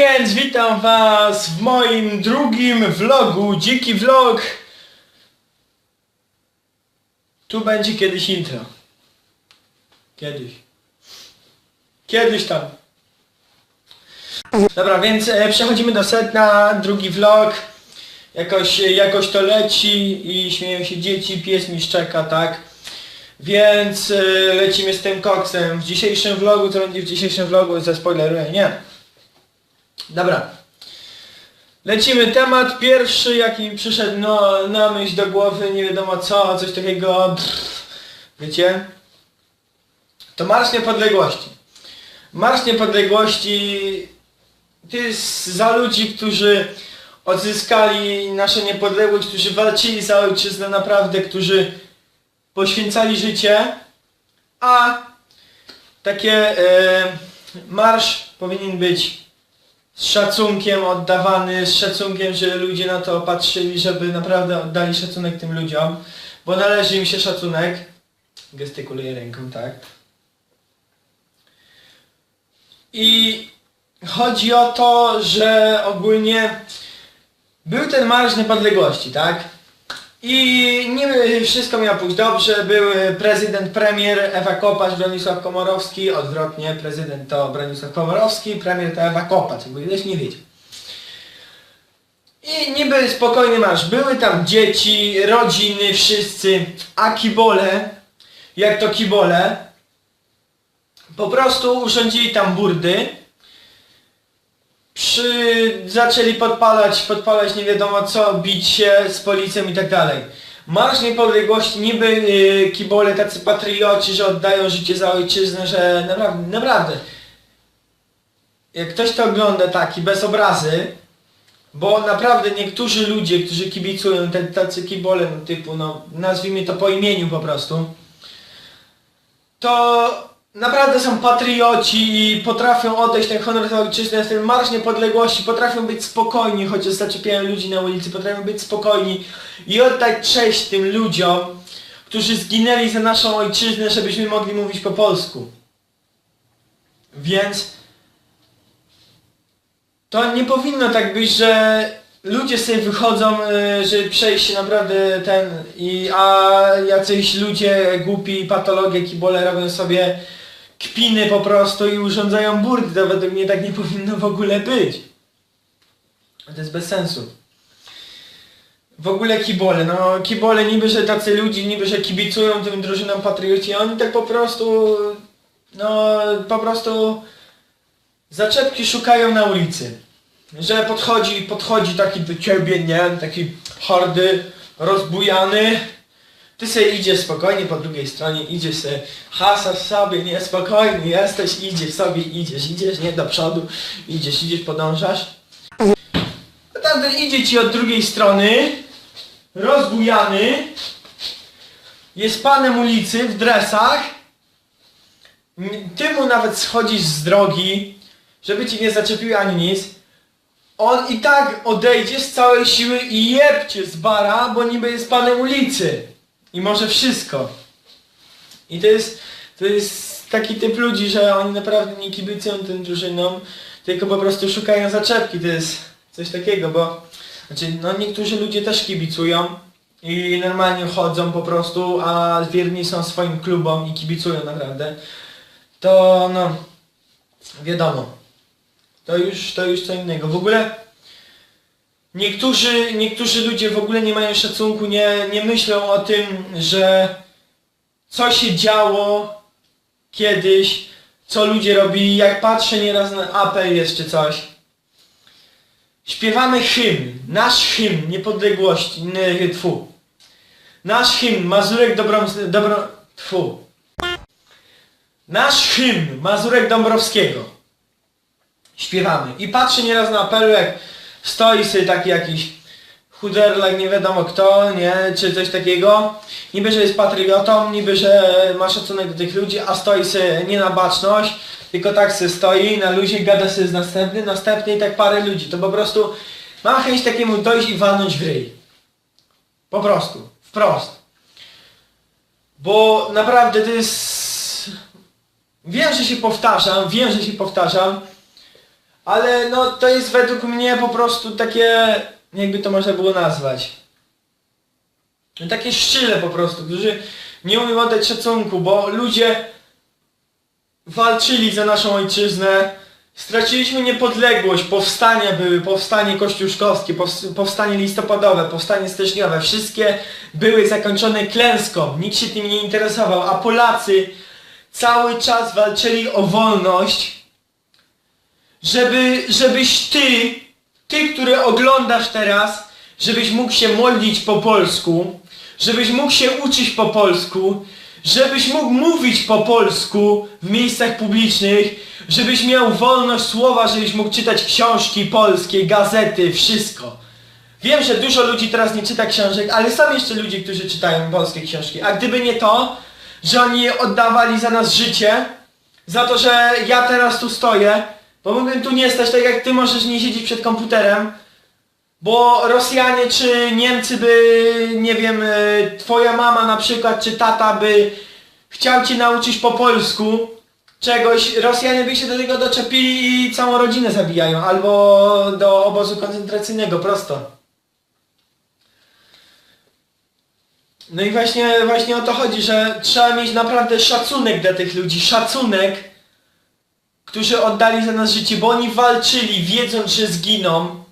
Więc witam was w moim drugim vlogu, dziki vlog. Tu będzie kiedyś intro. Kiedyś. Kiedyś tam. Dobra, więc e, przechodzimy do setna, drugi vlog. Jakoś, jakoś to leci i śmieją się dzieci, pies mi szczeka, tak? Więc e, lecimy z tym koksem. W dzisiejszym vlogu, co będzie w dzisiejszym vlogu, ze spoileruję, nie. Dobra. Lecimy. Temat pierwszy, jaki mi przyszedł no, na myśl do głowy, nie wiadomo co, coś takiego, pff, wiecie? To Marsz Niepodległości. Marsz Niepodległości to jest za ludzi, którzy odzyskali naszą niepodległość, którzy walczyli za ojczyznę naprawdę, którzy poświęcali życie, a takie e, marsz powinien być z szacunkiem oddawany, z szacunkiem, że ludzie na to patrzyli, żeby naprawdę oddali szacunek tym ludziom, bo należy im się szacunek. Gestykuluję ręką, tak. I chodzi o to, że ogólnie był ten Marsz Niepodległości, tak? I niby wszystko miało pójść dobrze, był prezydent, premier, Ewa Kopacz, Bronisław Komorowski, odwrotnie, prezydent to Bronisław Komorowski, premier to Ewa Kopacz, jakby ileś nie wiedział. I niby spokojny marsz, były tam dzieci, rodziny, wszyscy, a kibole, jak to kibole, po prostu urządzili tam burdy, przy... zaczęli podpalać, podpalać nie wiadomo co, bić się z policją i tak dalej. Marsz Niepodległości, niby yy, kibole tacy patrioci, że oddają życie za ojczyznę, że naprawdę, naprawdę. Jak ktoś to ogląda taki, bez obrazy, bo naprawdę niektórzy ludzie, którzy kibicują, te, tacy kibole no, typu, no nazwijmy to po imieniu po prostu, to naprawdę są patrioci i potrafią oddać ten honor za ojczyznę, ten marsz niepodległości, potrafią być spokojni, chociaż zaczepiają ludzi na ulicy, potrafią być spokojni i oddać cześć tym ludziom, którzy zginęli za naszą ojczyznę, żebyśmy mogli mówić po polsku. Więc to nie powinno tak być, że ludzie sobie wychodzą, y, żeby przejść się naprawdę ten i a jacyś ludzie głupi, patologie, kibole robią sobie kpiny po prostu i urządzają burdy, to według mnie tak nie powinno w ogóle być. To jest bez sensu. W ogóle kibole, no kibole niby, że tacy ludzie, niby, że kibicują tym drużynom patrioci, oni tak po prostu, no po prostu zaczepki szukają na ulicy. Że podchodzi, podchodzi taki do ciebie, nie? Taki hardy, rozbujany. Ty sobie idziesz spokojnie po drugiej stronie, idziesz sobie, hasasz sobie, nie, spokojny jesteś, idziesz sobie, idziesz, idziesz, nie, do przodu, idziesz, idziesz, podążasz. A tamten idzie ci od drugiej strony, rozbujany, jest panem ulicy w dresach, ty mu nawet schodzisz z drogi, żeby ci nie zaczepiły ani nic, on i tak odejdzie z całej siły i jebcie z bara, bo niby jest panem ulicy. I może wszystko. I to jest, to jest taki typ ludzi, że oni naprawdę nie kibicują tym drużynom, tylko po prostu szukają zaczepki. To jest coś takiego, bo znaczy, no niektórzy ludzie też kibicują i normalnie chodzą po prostu, a wierni są swoim klubom i kibicują naprawdę. To no, wiadomo. To już, to już co innego. W ogóle niektórzy, niektórzy ludzie w ogóle nie mają szacunku, nie, nie myślą o tym, że co się działo kiedyś, co ludzie robili. Jak patrzę nieraz na apel jeszcze coś. Śpiewamy hymn, nasz hymn niepodległości, nie, tfu. Nasz hymn, Mazurek Dobrom, Dobro, tfu. Nasz hymn, Mazurek Dąbrowskiego śpiewamy. I patrzę nieraz na apelu, jak stoi sobie taki jakiś chuderlak, nie wiadomo kto, nie, czy coś takiego. Niby, że jest patriotą, niby, że ma szacunek do tych ludzi, a stoi sobie nie na baczność, tylko tak sobie stoi, na luzie, gada sobie z następnym, następny i tak parę ludzi. To po prostu mam chęć takiemu dojść i walnąć w ryj. Po prostu. Wprost. Bo naprawdę to jest... Wiem, że się powtarzam, wiem, że się powtarzam, Ale no to jest według mnie po prostu takie, jakby to można było nazwać. No, takie szczyle po prostu, którzy nie umieją oddać szacunku, bo ludzie walczyli za naszą ojczyznę, straciliśmy niepodległość, powstania były, powstanie kościuszkowskie, pows- powstanie listopadowe, powstanie styczniowe, wszystkie były zakończone klęską, nikt się tym nie interesował, a Polacy cały czas walczyli o wolność, żeby, żebyś ty, ty, który oglądasz teraz, żebyś mógł się modlić po polsku, żebyś mógł się uczyć po polsku, żebyś mógł mówić po polsku w miejscach publicznych, żebyś miał wolność słowa, żebyś mógł czytać książki polskie, gazety, wszystko. Wiem, że dużo ludzi teraz nie czyta książek, ale są jeszcze ludzie, którzy czytają polskie książki. A gdyby nie to, że oni oddawali za nas życie, za to, że ja teraz tu stoję, bo mógłbym tu nie stać tak jak ty możesz nie siedzieć przed komputerem, bo Rosjanie czy Niemcy by, nie wiem, e, twoja mama na przykład, czy tata by chciał cię nauczyć po polsku czegoś, Rosjanie by się do tego doczepili i całą rodzinę zabijają, albo do obozu koncentracyjnego, prosto. No i właśnie, właśnie o to chodzi, że trzeba mieć naprawdę szacunek dla tych ludzi, szacunek, którzy oddali za nas życie, bo oni walczyli wiedząc, że zginą,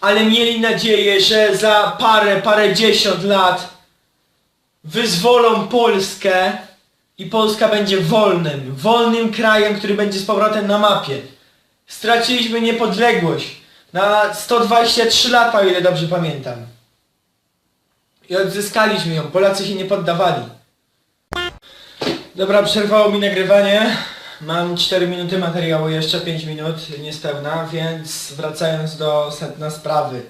ale mieli nadzieję, że za parę, parę dziesiąt lat wyzwolą Polskę i Polska będzie wolnym, wolnym krajem, który będzie z powrotem na mapie. Straciliśmy niepodległość na 123 lata, o ile dobrze pamiętam. I odzyskaliśmy ją. Polacy się nie poddawali. Dobra, przerwało mi nagrywanie. Mam 4 minuty materiału, jeszcze 5 minut niespełna, więc wracając do sedna sprawy.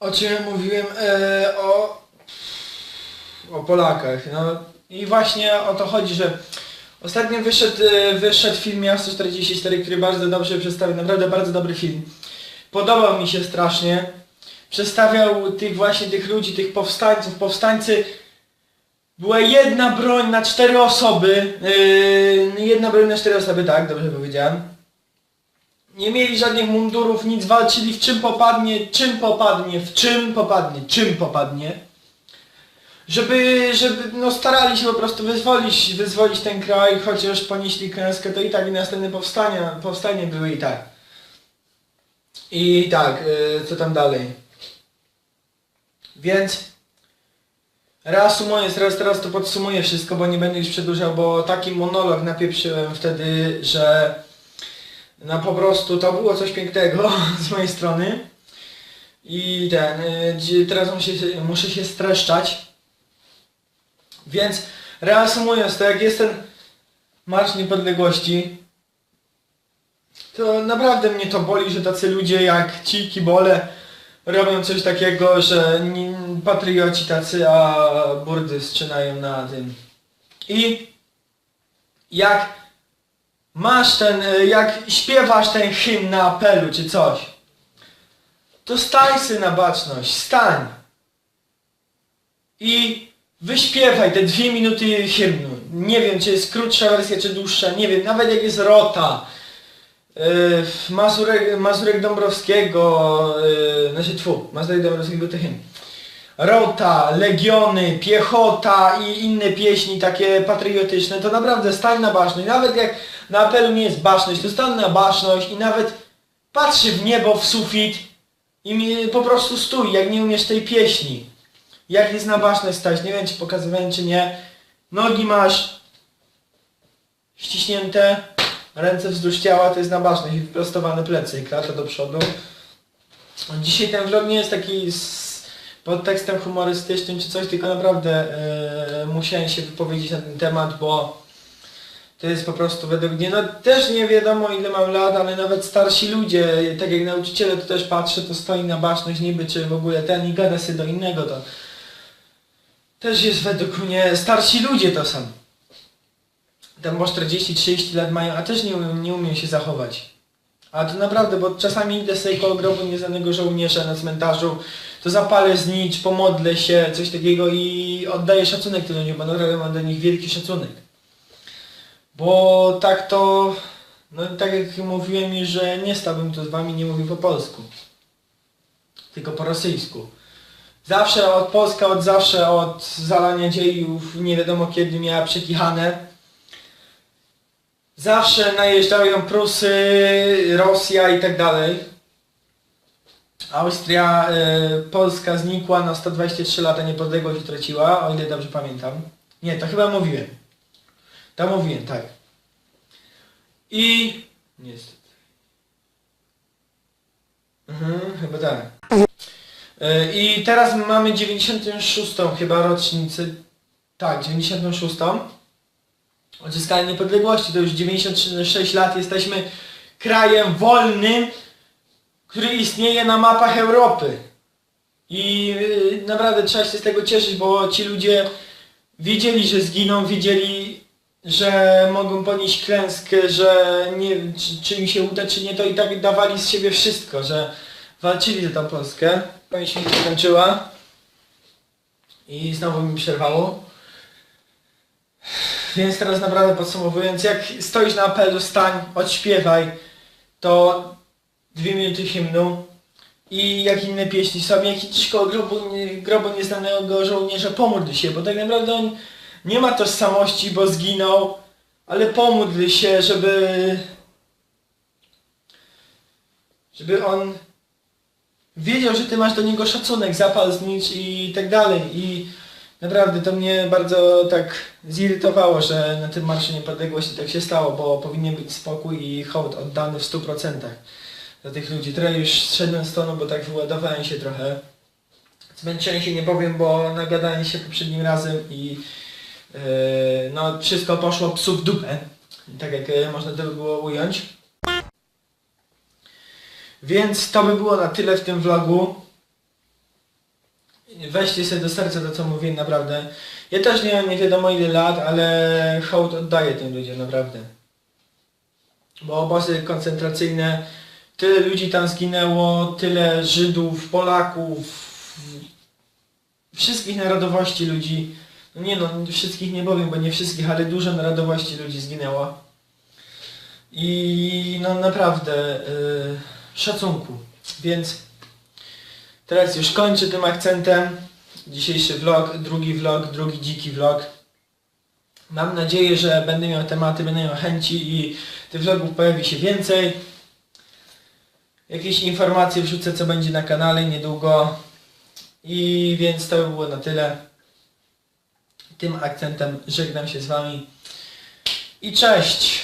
O czym mówiłem? E, o, o Polakach. No i właśnie o to chodzi, że ostatnio wyszedł, e, wyszedł film Miasto 44, który bardzo dobrze przedstawił, naprawdę bardzo dobry film. Podobał mi się strasznie. Przedstawiał tych właśnie tych ludzi, tych powstańców. Powstańcy była jedna broń na cztery osoby. Yy, jedna broń na cztery osoby, tak, dobrze powiedziałem. Nie mieli żadnych mundurów, nic, walczyli w czym popadnie, czym popadnie, w czym popadnie, czym popadnie. Żeby, żeby, no starali się po prostu wyzwolić, wyzwolić ten kraj, chociaż ponieśli klęskę, to i tak i następne powstania, powstanie były i tak. I tak, yy, co tam dalej? Więc reasumując, teraz, teraz to podsumuję wszystko, bo nie będę już przedłużał, bo taki monolog napieprzyłem wtedy, że no po prostu to było coś pięknego z mojej strony. I ten, y, teraz muszę muszę się streszczać. Więc reasumując, to jak jest ten Marsz Niepodległości, to naprawdę mnie to boli, że tacy ludzie jak ci kibole robią coś takiego, że patrioci tacy, a burdy strzelają na tym. I jak masz ten, jak śpiewasz ten hymn na apelu czy coś, to stań sy na baczność, stań. I wyśpiewaj te dwie minuty hymnu. Nie wiem, czy jest krótsza wersja, czy dłuższa, nie wiem, nawet jak jest rota. Yy, Mazurek, Mazurek Dąbrowskiego, yy, znaczy tfu, Mazurek Dąbrowskiego to. Rota, Legiony, Piechota i inne pieśni takie patriotyczne, to naprawdę stań na baczność. Nawet jak na apelu nie jest baczność, to stań na baczność i nawet patrzy w niebo, w sufit i po prostu stój, jak nie umiesz tej pieśni. Jak jest na baczność stać, nie wiem czy pokazywałem czy nie. Nogi masz ściśnięte, ręce wzdłuż ciała, to jest na baczność i wyprostowane plecy i klata do przodu. Dzisiaj ten vlog nie jest taki z podtekstem humorystycznym czy coś, tylko naprawdę e, musiałem się wypowiedzieć na ten temat, bo to jest po prostu według mnie, no też nie wiadomo ile mam lat, ale nawet starsi ludzie, tak jak nauczyciele to też patrzę, to stoi na baczność niby, czy w ogóle ten i gada się do innego, to też jest według mnie, starsi ludzie to są. Tam bo 40-30 lat mają, a też nie nie umieją się zachować. A to naprawdę, bo czasami idę sobie koło grobu nieznanego żołnierza na cmentarzu, to zapalę znicz, pomodlę się, coś takiego i oddaję szacunek tym ludziom, bo naprawdę mam do nich wielki szacunek. Bo tak to, no tak jak mówiłem że nie stałbym tu z wami, nie mówił po polsku. Tylko po rosyjsku. Zawsze od Polska, od zawsze, od zalania dziejów, nie wiadomo kiedy miała przekichane. Zawsze najeżdżają Prusy, Rosja i tak dalej. Austria, y, Polska znikła na 123 lata, niepodległość utraciła, o ile dobrze pamiętam. Nie, to chyba mówiłem. To mówiłem, tak. I... Niestety. Mhm, chyba tak. Y, I teraz mamy 96 chyba rocznicę. Tak, 96. Odzyskania niepodległości. To już 96 lat jesteśmy krajem wolnym, który istnieje na mapach Europy. I yy, naprawdę trzeba się z tego cieszyć, bo ci ludzie wiedzieli, że zginą, wiedzieli, że mogą ponieść klęskę, że nie, czy, czy im się uda, czy nie, to i tak dawali z siebie wszystko, że walczyli za tą Polskę. Pamięć mi się skończyła i znowu mi przerwało. Więc teraz naprawdę podsumowując, jak stoisz na apelu, stań, odśpiewaj, to dwie minuty hymnu i jak inne pieśni są, jak idziesz koło grobu, grobu nieznanego żołnierza, pomódl się, bo tak naprawdę on nie ma tożsamości, bo zginął, ale pomódl się, żeby żeby on wiedział, że ty masz do niego szacunek, zapal znicz i tak dalej. I naprawdę to mnie bardzo tak zirytowało, że na tym Marszu Niepodległości tak się stało, bo powinien być spokój i hołd oddany w 100% dla tych ludzi. Trochę już zszedłem z tonu, bo tak wyładowałem się trochę. Zmęczyłem się nie powiem, bo nagadałem się poprzednim razem i yy, no wszystko poszło psu w dupę. Tak jak e, można to by było ująć. Więc to by było na tyle w tym vlogu. Weźcie sobie do serca to co mówię naprawdę. Ja też nie mam nie wiadomo ile lat, ale hołd oddaję tym ludziom naprawdę. Bo obozy koncentracyjne, tyle ludzi tam zginęło, tyle Żydów, Polaków, wszystkich narodowości ludzi. No nie no, wszystkich nie powiem, bo nie wszystkich, ale dużo narodowości ludzi zginęło. I no naprawdę yy, szacunku. Więc teraz już kończę tym akcentem. Dzisiejszy vlog, drugi vlog, drugi dziki vlog. Mam nadzieję, że będę miał tematy, będę miał chęci i tych vlogów pojawi się więcej. Jakieś informacje wrzucę, co będzie na kanale niedługo. I więc to by było na tyle. Tym akcentem żegnam się z Wami. I cześć!